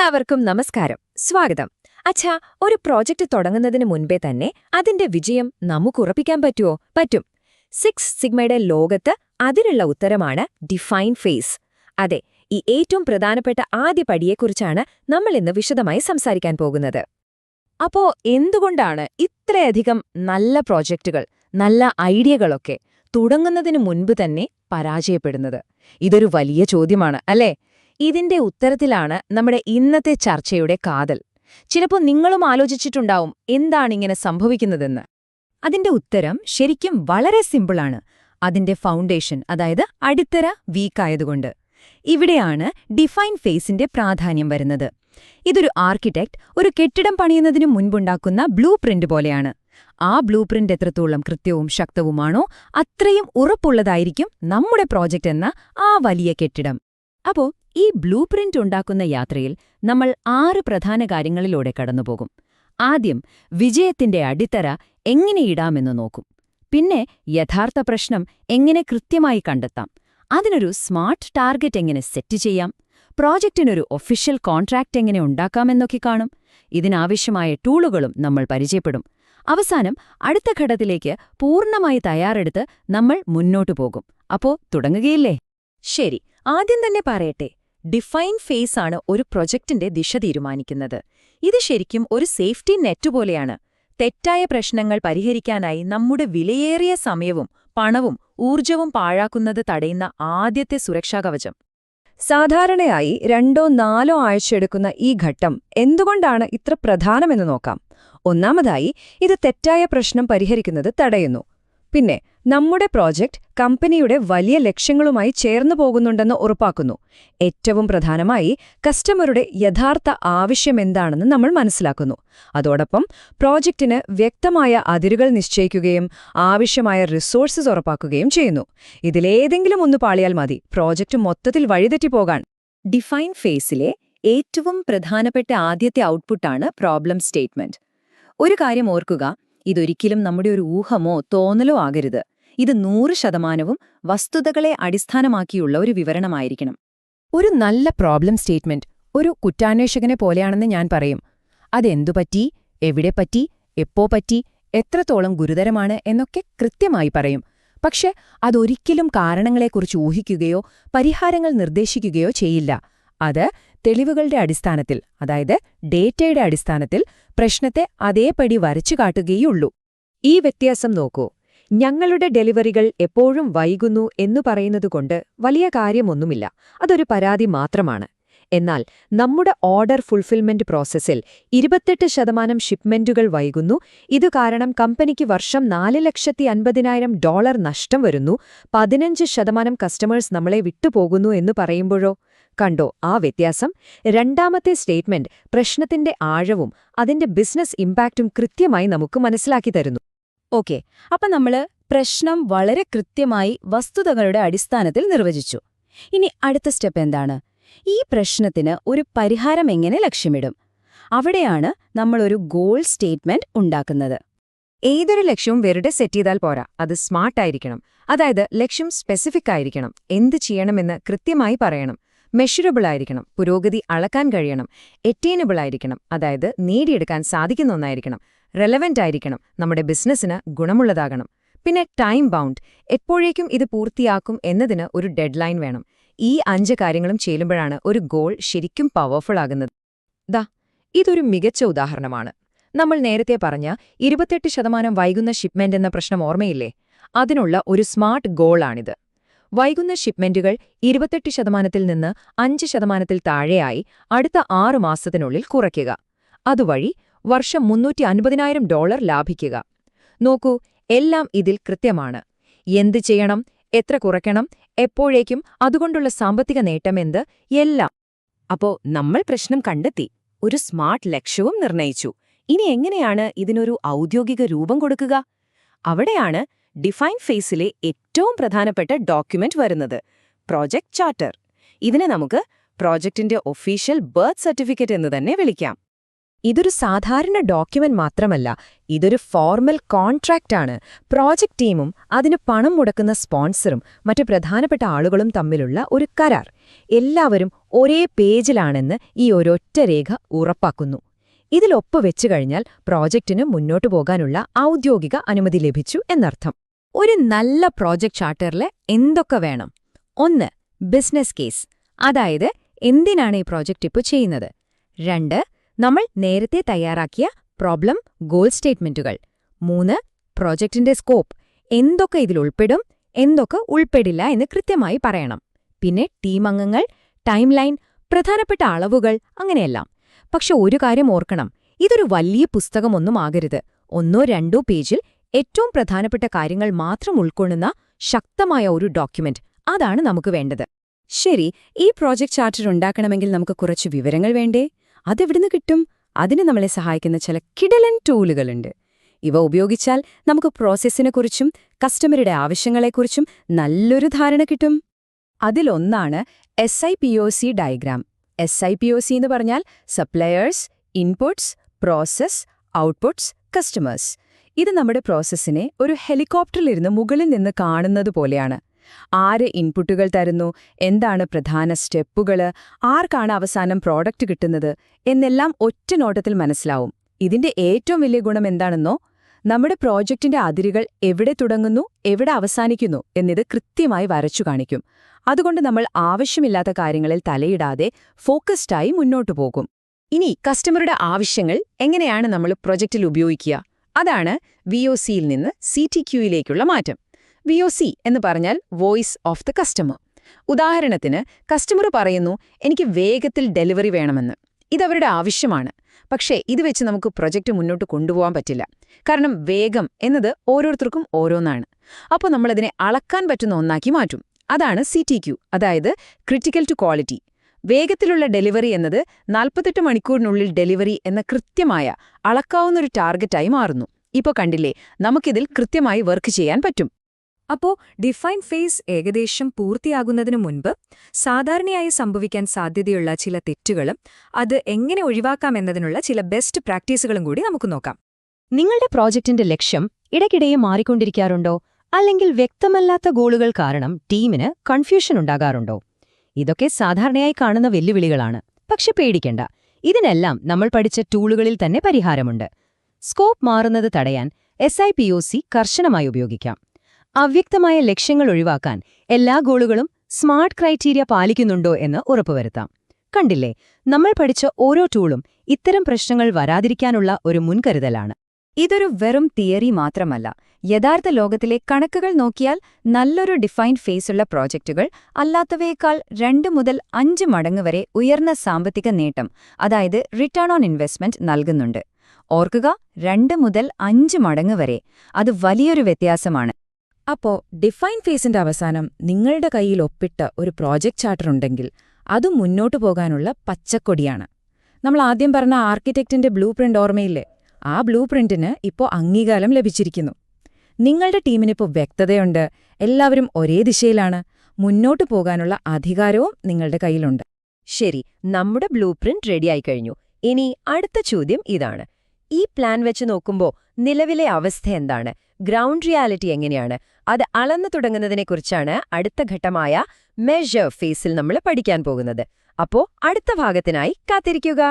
എല്ലാവർക്കും നമസ്കാരം. സ്വാഗതം. അച്ഛാ ഒരു പ്രോജക്റ്റ് തുടങ്ങുന്നതിന് മുൻപേ തന്നെ അതിന്റെ വിജയം നമുക്ക് ഉറപ്പിക്കാൻ പറ്റുമോ പറ്റും. സിക്സ് സിഗ്മയുടെ ലോകത്ത് അതിനുള്ള ഉത്തരമാണ് ഡിഫൈൻ ഫേസ് അതെ ഈ ഏറ്റവും പ്രധാനപ്പെട്ട ആദ്യ പടിയെക്കുറിച്ചാണ് നമ്മൾ ഇന്ന് വിശദമായി സംസാരിക്കാൻ പോകുന്നത്. അപ്പോ എന്തുകൊണ്ടാണ് ഇത്രയധികം നല്ല പ്രോജക്റ്റുകൾ നല്ല ഐഡിയകളൊക്കെ തുടങ്ങുന്നതിന് മുൻപ് തന്നെ പരാജയപ്പെടുന്നത്? ഇതൊരു വലിയ ചോദ്യമാണ് അല്ലേ? ഇതിന്റെ ഉത്തരത്തിലാണ് നമ്മുടെ ഇന്നത്തെ ചർച്ചയുടെ കാതൽ. ചിലപ്പോൾ നിങ്ങളും ആലോചിച്ചിട്ടുണ്ടാവും എന്താണിങ്ങനെ സംഭവിക്കുന്നതെന്ന്. അതിന്റെ ഉത്തരം ശരിക്കും വളരെ സിമ്പിളാണ്. അതിന്റെ ഫൗണ്ടേഷൻ അതായത് അടിത്തറ വീക്കായതുകൊണ്ട്. ഇവിടെയാണ് ഡിഫൈൻ ഫേസിന്റെ പ്രാധാന്യം വരുന്നത്. ഇതൊരു ആർക്കിടെക്ട് ഒരു കെട്ടിടം പണിയുന്നതിനു മുൻപുണ്ടാക്കുന്ന ബ്ലൂ പ്രിന്റ് പോലെയാണ്. ആ ബ്ലൂ പ്രിന്റ് എത്രത്തോളം കൃത്യവും ശക്തവുമാണോ അത്രയും ഉറപ്പുള്ളതായിരിക്കും നമ്മുടെ പ്രോജക്റ്റ് എന്ന ആ വലിയ കെട്ടിടം. അപ്പോ ഈ ബ്ലൂ പ്രിന്റ് ഉണ്ടാക്കുന്ന യാത്രയിൽ നമ്മൾ ആറ് പ്രധാന കാര്യങ്ങളിലൂടെ കടന്നുപോകും. ആദ്യം വിജയത്തിന്റെ അടിത്തറ എങ്ങനെ ഇടാമെന്ന് നോക്കും. പിന്നെ യഥാർത്ഥ പ്രശ്നം എങ്ങനെ കൃത്യമായി കണ്ടെത്താം. അതിനൊരു സ്മാർട്ട് ടാർഗറ്റ് എങ്ങനെ സെറ്റ് ചെയ്യാം. പ്രോജക്റ്റിനൊരു ഒഫീഷ്യൽ കോൺട്രാക്റ്റ് എങ്ങനെ ഉണ്ടാക്കാമെന്നൊക്കെ കാണും. ഇതിനാവശ്യമായ ടൂളുകളും നമ്മൾ പരിചയപ്പെടും. അവസാനം അടുത്ത ഘട്ടത്തിലേക്ക് പൂർണമായി തയ്യാറെടുത്ത് നമ്മൾ മുന്നോട്ടു പോകും. അപ്പോ തുടങ്ങുകയില്ലേ? ശരി ആദ്യം തന്നെ പറയട്ടെ. ഡിഫൈൻ ഫേസ് ആണ് ഒരു പ്രൊജക്ടിന്റെ ദിശ തീരുമാനിക്കുന്നത്. ഇത് ശരിക്കും ഒരു സേഫ്റ്റി നെറ്റ് പോലെയാണ്. തെറ്റായ പ്രശ്നങ്ങൾ പരിഹരിക്കാനായി നമ്മുടെ വിലയേറിയ സമയവും പണവും ഊർജവും പാഴാക്കുന്നത് തടയുന്ന ആദ്യത്തെ സുരക്ഷാ കവചം സാധാരണയായി രണ്ടോ നാലോ ആഴ്ചയെടുക്കുന്ന ഈ ഘട്ടം എന്തുകൊണ്ടാണ് ഇത്ര പ്രധാനമെന്ന് നോക്കാം. ഒന്നാമതായി ഇത് തെറ്റായ പ്രശ്നം പരിഹരിക്കുന്നത് തടയുന്നു. പിന്നെ നമ്മുടെ പ്രോജക്റ്റ് കമ്പനിയുടെ വലിയ ലക്ഷ്യങ്ങളുമായി ചേർന്നു പോകുന്നുണ്ടെന്ന് ഉറപ്പാക്കുന്നു. ഏറ്റവും പ്രധാനമായി കസ്റ്റമറുടെ യഥാർത്ഥ ആവശ്യമെന്താണെന്ന് നമ്മൾ മനസ്സിലാക്കുന്നു. അതോടൊപ്പം പ്രോജക്റ്റിന് വ്യക്തമായ അതിരുകൾ നിശ്ചയിക്കുകയും ആവശ്യമായ റിസോഴ്സസ് ഉറപ്പാക്കുകയും ചെയ്യുന്നു. ഇതിലേതെങ്കിലും ഒന്ന് പാളിയാൽ മതി. പ്രോജക്റ്റ് മൊത്തത്തിൽ വഴിതെറ്റിപ്പോകാൻ. ഡിഫൈൻ ഫേസിലെ ഏറ്റവും പ്രധാനപ്പെട്ട ആദ്യത്തെ ഔട്ട്പുട്ടാണ് പ്രോബ്ലം സ്റ്റേറ്റ്മെന്റ്. ഒരു കാര്യം ഓർക്കുക ഇതൊരിക്കലും നമ്മുടെ ഒരു ഊഹമോ തോന്നലോ ആകരുത്. ഇത് നൂറ് ശതമാനവും വസ്തുതകളെ അടിസ്ഥാനമാക്കിയുള്ള ഒരു വിവരണമായിരിക്കണം. ഒരു നല്ല പ്രോബ്ലം സ്റ്റേറ്റ്മെന്റ് ഒരു കുറ്റാന്വേഷകനെ പോലെയാണെന്ന് ഞാൻ പറയും. അതെന്തുപറ്റി എവിടെ പറ്റി? എപ്പോ പറ്റി? എത്രത്തോളം ഗുരുതരമാണ് എന്നൊക്കെ കൃത്യമായി പറയും. പക്ഷെ അതൊരിക്കലും കാരണങ്ങളെക്കുറിച്ച് ഊഹിക്കുകയോ പരിഹാരങ്ങൾ നിർദ്ദേശിക്കുകയോ ചെയ്യില്ല. അത് തെളിവുകളുടെ അടിസ്ഥാനത്തിൽ അതായത് ഡേറ്റയുടെ അടിസ്ഥാനത്തിൽ പ്രശ്നത്തെ അതേപടി വരച്ചു കാട്ടുകയുള്ളൂ. ഈ വ്യത്യാസം നോക്കൂ. ഞങ്ങളുടെ ഡെലിവറികൾ എപ്പോഴും വൈകുന്നു എന്നു പറയുന്നതുകൊണ്ട് വലിയ കാര്യമൊന്നുമില്ല. അതൊരു പരാതി മാത്രമാണ്. എന്നാൽ നമ്മുടെ ഓർഡർ ഫുൾഫിൽമെന്റ് പ്രോസസ്സിൽ ഇരുപത്തെട്ട് ശതമാനം ഷിപ്മെന്റുകൾ വൈകുന്നു. ഇതു കാരണം കമ്പനിക്ക് വർഷം നാല് ലക്ഷത്തി അൻപതിനായിരം ഡോളർ നഷ്ടം വരുന്നു. പതിനഞ്ച് ശതമാനം കസ്റ്റമേഴ്സ് നമ്മളെ വിട്ടുപോകുന്നു എന്ന് പറയുമ്പോഴോ? കണ്ടോ? ആ വ്യത്യാസം. രണ്ടാമത്തെ സ്റ്റേറ്റ്മെന്റ് പ്രശ്നത്തിന്റെ ആഴവും അതിന്റെ ബിസിനസ് ഇമ്പാക്റ്റും കൃത്യമായി നമുക്ക് മനസ്സിലാക്കി തരുന്നു. ഓക്കെ. അപ്പൊ നമ്മൾ പ്രശ്നം വളരെ കൃത്യമായി വസ്തുതകളുടെ അടിസ്ഥാനത്തിൽ നിർവചിച്ചു. ഇനി അടുത്ത സ്റ്റെപ്പ് എന്താണ്? ഈ പ്രശ്നത്തിന് ഒരു പരിഹാരം എങ്ങനെ ലക്ഷ്യമിടും? അവിടെയാണ് നമ്മളൊരു ഗോൾ സ്റ്റേറ്റ്മെന്റ് ഉണ്ടാക്കുന്നത്. ഏതൊരു ലക്ഷ്യവും വെറുതെ സെറ്റ് ചെയ്താൽ പോരാ. അത് സ്മാർട്ടായിരിക്കണം. അതായത് ലക്ഷ്യം സ്പെസിഫിക് ആയിരിക്കണം എന്ത് ചെയ്യണമെന്ന് കൃത്യമായി പറയണം. മെഷറബിൾ ആയിരിക്കണം. പുരോഗതി അളക്കാൻ കഴിയണം. എറ്റൈനബിൾ ആയിരിക്കണം. അതായത് നേടിയെടുക്കാൻ സാധിക്കുന്ന ഒന്നായിരിക്കണം. റെലവെന്റ് ആയിരിക്കണം. നമ്മുടെ ബിസിനസ്സിന് ഗുണമുള്ളതാകണം. പിന്നെ ടൈം ബൗണ്ട് എപ്പോഴേക്കും ഇത് പൂർത്തിയാക്കും എന്നതിന് ഒരു ഡെഡ് ലൈൻ വേണം. ഈ അഞ്ച് കാര്യങ്ങളും ചേരുമ്പോഴാണ് ഒരു ഗോൾ ശരിക്കും പവർഫുൾ ആകുന്നത്. ദാ ഇതൊരു മികച്ച ഉദാഹരണമാണ്. നമ്മൾ നേരത്തെ പറഞ്ഞ ഇരുപത്തെട്ട് ശതമാനം വൈകുന്ന ഷിപ്മെന്റ് എന്ന പ്രശ്നം ഓർമ്മയില്ലേ? അതിനുള്ള ഒരു സ്മാർട്ട് ഗോളാണിത് വൈകുന്ന ഷിപ്മെന്റുകൾ ഇരുപത്തെട്ട് ശതമാനത്തിൽ നിന്ന് അഞ്ച് ശതമാനത്തിൽ താഴെയായി അടുത്ത ആറു മാസത്തിനുള്ളിൽ കുറയ്ക്കുക. അതുവഴി വർഷം മുന്നൂറ്റി അൻപതിനായിരം ഡോളർ ലാഭിക്കുക. നോക്കൂ എല്ലാം ഇതിൽ കൃത്യമാണ്. എന്ത് ചെയ്യണം എത്ര കുറയ്ക്കണം എപ്പോഴേക്കും അതുകൊണ്ടുള്ള സാമ്പത്തിക നേട്ടമെന്ത് എല്ലാം. അപ്പോ നമ്മൾ പ്രശ്നം കണ്ടെത്തി ഒരു സ്മാർട്ട് ലക്ഷ്യവും നിർണയിച്ചു. ഇനി എങ്ങനെയാണ് ഇതിനൊരു ഔദ്യോഗിക രൂപം കൊടുക്കുക? അവിടെയാണ് ഡിഫൈൻ ഫേസിലെ ഏറ്റവും പ്രധാനപ്പെട്ട ഡോക്യുമെന്റ് വരുന്നത് പ്രോജക്റ്റ് ചാർട്ടർ. ഇതിനെ നമുക്ക് പ്രോജക്റ്റിന്റെ ഒഫീഷ്യൽ ബർത്ത് സർട്ടിഫിക്കറ്റ് എന്ന് തന്നെ വിളിക്കാം. ഇതൊരു സാധാരണ ഡോക്യുമെന്റ് മാത്രമല്ല ഇതൊരു ഫോർമൽ കോൺട്രാക്റ്റാണ് പ്രോജക്റ്റ് ടീമും അതിന് പണം മുടക്കുന്ന സ്പോൺസറും മറ്റു പ്രധാനപ്പെട്ട ആളുകളും തമ്മിലുള്ള ഒരു കരാർ. എല്ലാവരും ഒരേ പേജിലാണെന്ന് ഈ ഒരൊറ്റ രേഖ ഉറപ്പാക്കുന്നു. ഇതിൽ ഒപ്പുവെച്ചു കഴിഞ്ഞാൽ പ്രോജക്റ്റിന് മുന്നോട്ടു പോകാനുള്ള ഔദ്യോഗിക അനുമതി ലഭിച്ചു എന്നർത്ഥം. ഒരു നല്ല പ്രോജക്റ്റ് ചാർട്ടറിൽ എന്തൊക്കെ വേണം? ഒന്ന് ബിസിനസ് കേസ്. അതായത് എന്തിനാണ് ഈ പ്രോജക്റ്റ് ഇപ്പോൾ ചെയ്യുന്നത്? രണ്ട് നമ്മൾ നേരത്തെ തയ്യാറാക്കിയ പ്രോബ്ലം ഗോൾ സ്റ്റേറ്റ്മെന്റുകൾ. മൂന്ന് പ്രോജക്റ്റിന്റെ സ്കോപ്പ്. എന്തൊക്കെ ഇതിൽ ഉൾപ്പെടും? എന്തൊക്കെ ഉൾപ്പെടില്ല എന്ന് കൃത്യമായി പറയണം. പിന്നെ ടീം അംഗങ്ങൾ ടൈം ലൈൻ പ്രധാനപ്പെട്ട അളവുകൾ അങ്ങനെയെല്ലാം. പക്ഷെ ഒരു കാര്യം ഓർക്കണം. ഇതൊരു വലിയ പുസ്തകമൊന്നും ആകരുത്. ഒന്നോ രണ്ടോ പേജിൽ ഏറ്റവും പ്രധാനപ്പെട്ട കാര്യങ്ങൾ മാത്രം ഉൾക്കൊള്ളുന്ന ശക്തമായ ഒരു ഡോക്യുമെന്റ് അതാണ് നമുക്ക് വേണ്ടത്. ശരി ഈ പ്രോജക്റ്റ് ചാർട്ടർ ഉണ്ടാക്കണമെങ്കിൽ നമുക്ക് കുറച്ച് വിവരങ്ങൾ വേണ്ടേ? അതെവിടുന്ന് കിട്ടും? അതിന് നമ്മളെ സഹായിക്കുന്ന ചില കിടലൻ ടൂളുകളുണ്ട്. ഇവ ഉപയോഗിച്ചാൽ നമുക്ക് പ്രോസസ്സിനെക്കുറിച്ചും കസ്റ്റമറുടെ ആവശ്യങ്ങളെക്കുറിച്ചും നല്ലൊരു ധാരണ കിട്ടും. അതിലൊന്നാണ് S I P O C diagram S I P O C എന്ന് പറഞ്ഞാൽ suppliers inputs process outputs customers ഇത് നമ്മുടെ പ്രോസസ്സിനെ ഒരു ഹെലികോപ്റ്ററിലിരുന്ന് മുകളിൽ നിന്ന് കാണുന്നത് പോലെയാണ്. ആര് ഇൻപുട്ടുകൾ തരുന്നു? എന്താണ് പ്രധാന സ്റ്റെപ്പുകൾ ആർക്കാണ് അവസാനം പ്രോഡക്റ്റ് കിട്ടുന്നത്? എന്നെല്ലാം ഒറ്റ നോട്ടത്തിൽ മനസ്സിലാവും. ഇതിന്റെ ഏറ്റവും വലിയ ഗുണം എന്താണെന്നോ നമ്മുടെ പ്രോജക്റ്റിന്റെ അതിരുകൾ എവിടെ തുടങ്ങുന്നു എവിടെ അവസാനിക്കുന്നു എന്നിത് കൃത്യമായി വരച്ചു കാണിക്കും. അതുകൊണ്ട് നമ്മൾ ആവശ്യമില്ലാത്ത കാര്യങ്ങളിൽ തലയിടാതെ ഫോക്കസ്ഡായി മുന്നോട്ടു പോകും. ഇനി കസ്റ്റമറുടെ ആവശ്യങ്ങൾ എങ്ങനെയാണ് നമ്മൾ പ്രൊജക്റ്റിൽ ഉപയോഗിക്കുക? അതാണ് വി ഒ സിയിൽ നിന്ന് സി ടി ക്യൂയിലേക്കുള്ള മാറ്റം. വി ഒ സി എന്ന് പറഞ്ഞാൽ വോയിസ് ഓഫ് ദ കസ്റ്റമർ. ഉദാഹരണത്തിന് കസ്റ്റമർ പറയുന്നു എനിക്ക് വേഗത്തിൽ ഡെലിവറി വേണമെന്ന്. ഇതവരുടെ ആവശ്യമാണ്. പക്ഷേ ഇത് വെച്ച് നമുക്ക് പ്രൊജക്റ്റ് മുന്നോട്ട് കൊണ്ടുപോകാൻ പറ്റില്ല. കാരണം വേഗം എന്നത് ഓരോരുത്തർക്കും ഓരോന്നാണ്. അപ്പോൾ നമ്മളതിനെ അളക്കാൻ പറ്റുന്ന ഒന്നാക്കി മാറ്റും. അതാണ് സി ടി ക്യു അതായത് ക്രിട്ടിക്കൽ ടു ക്വാളിറ്റി വേഗത്തിലുള്ള ഡെലിവറി എന്നത് നാൽപ്പത്തെട്ട് മണിക്കൂറിനുള്ളിൽ ഡെലിവറി എന്ന കൃത്യമായ അളക്കാവുന്നൊരു ടാർഗറ്റായി മാറുന്നു. ഇപ്പോൾ കണ്ടില്ലേ നമുക്കിതിൽ കൃത്യമായി വർക്ക് ചെയ്യാൻ പറ്റും. അപ്പോ ഡിഫൈൻ ഫേസ് ഏകദേശം പൂർത്തിയാകുന്നതിനു മുൻപ് സാധാരണയായി സംഭവിക്കാൻ സാധ്യതയുള്ള ചില തെറ്റുകളും അത് എങ്ങനെ ഒഴിവാക്കാമെന്നതിനുള്ള ചില ബെസ്റ്റ് പ്രാക്ടീസുകളും കൂടി നമുക്ക് നോക്കാം. നിങ്ങളുടെ പ്രോജക്റ്റിന്റെ ലക്ഷ്യം ഇടയ്ക്കിടെ മാറിക്കൊണ്ടിരിക്കാറുണ്ടോ? അല്ലെങ്കിൽ വ്യക്തമല്ലാത്ത ഗോളുകൾ കാരണം ടീമിന് കൺഫ്യൂഷൻ ഉണ്ടാകാറുണ്ടോ? ഇതൊക്കെ സാധാരണയായി കാണുന്ന വെല്ലുവിളികളാണ്. പക്ഷെ പേടിക്കണ്ട. ഇതിനെല്ലാം നമ്മൾ പഠിച്ച ടൂളുകളിൽ തന്നെ പരിഹാരമുണ്ട്. സ്കോപ്പ് മാറുന്നത് തടയാൻ എസ് കർശനമായി ഉപയോഗിക്കാം. അവ്യക്തമായ ലക്ഷ്യങ്ങൾ ഒഴിവാക്കാൻ എല്ലാ ഗോളുകളും സ്മാർട്ട് ക്രൈറ്റീരിയ പാലിക്കുന്നുണ്ടോ എന്ന് ഉറപ്പുവരുത്താം. കണ്ടില്ലേ നമ്മൾ പഠിച്ച ഓരോ ടൂളും ഇത്തരം പ്രശ്നങ്ങൾ വരാതിരിക്കാനുള്ള ഒരു മുൻകരുതലാണ്. ഇതൊരു വെറും തിയറി മാത്രമല്ല. യഥാർത്ഥ ലോകത്തിലെ കണക്കുകൾ നോക്കിയാൽ നല്ലൊരു ഡിഫൈൻഡ് ഫേസുള്ള പ്രോജക്റ്റുകൾ അല്ലാത്തവയേക്കാൾ രണ്ട് മുതൽ അഞ്ച് മടങ്ങ് വരെ ഉയർന്ന സാമ്പത്തിക നേട്ടം അതായത് റിട്ടേൺ ഓൺ ഇൻവെസ്റ്റ്മെന്റ് നൽകുന്നുണ്ട്. ഓർക്കുക രണ്ട് മുതൽ അഞ്ച് മടങ്ങ് വരെ. അത് വലിയൊരു വ്യത്യാസമാണ്. അപ്പോ ഡിഫൈൻ ഫേസിന്റെ അവസാനം നിങ്ങളുടെ കയ്യിൽ ഒപ്പിട്ട ഒരു പ്രോജക്റ്റ് ചാർട്ടർ ഉണ്ടെങ്കിൽ അത് മുന്നോട്ടു പോകാനുള്ള പച്ചക്കൊടിയാണ്. നമ്മൾ ആദ്യം പറഞ്ഞ ആർക്കിടെക്റ്റിന്റെ ബ്ലൂ പ്രിന്റ് ഓർമ്മയില്ലേ? ആ ബ്ലൂ പ്രിന്റിന് ഇപ്പോൾ അംഗീകാരം ലഭിച്ചിരിക്കുന്നു. നിങ്ങളുടെ ടീമിനിപ്പോൾ വ്യക്തതയുണ്ട്. എല്ലാവരും ഒരേ ദിശയിലാണ്. മുന്നോട്ടു പോകാനുള്ള അധികാരവും നിങ്ങളുടെ കയ്യിലുണ്ട്. ശരി നമ്മുടെ ബ്ലൂ പ്രിന്റ് റെഡിയായി കഴിഞ്ഞു ഇനി അടുത്ത ചോദ്യം ഇതാണ്. ഈ പ്ലാൻ വെച്ച് നോക്കുമ്പോൾ നിലവിലെ അവസ്ഥ എന്താണ്? ഗ്രൗണ്ട് റിയാലിറ്റി എങ്ങനെയാണ്? അത് അളന്നു തുടങ്ങുന്നതിനെക്കുറിച്ചാണ് അടുത്ത ഘട്ടമായ മെഷർ ഫേസിൽ നമ്മൾ പഠിക്കാൻ പോകുന്നത്. അപ്പോ അടുത്ത ഭാഗത്തിനായി കാത്തിരിക്കുക.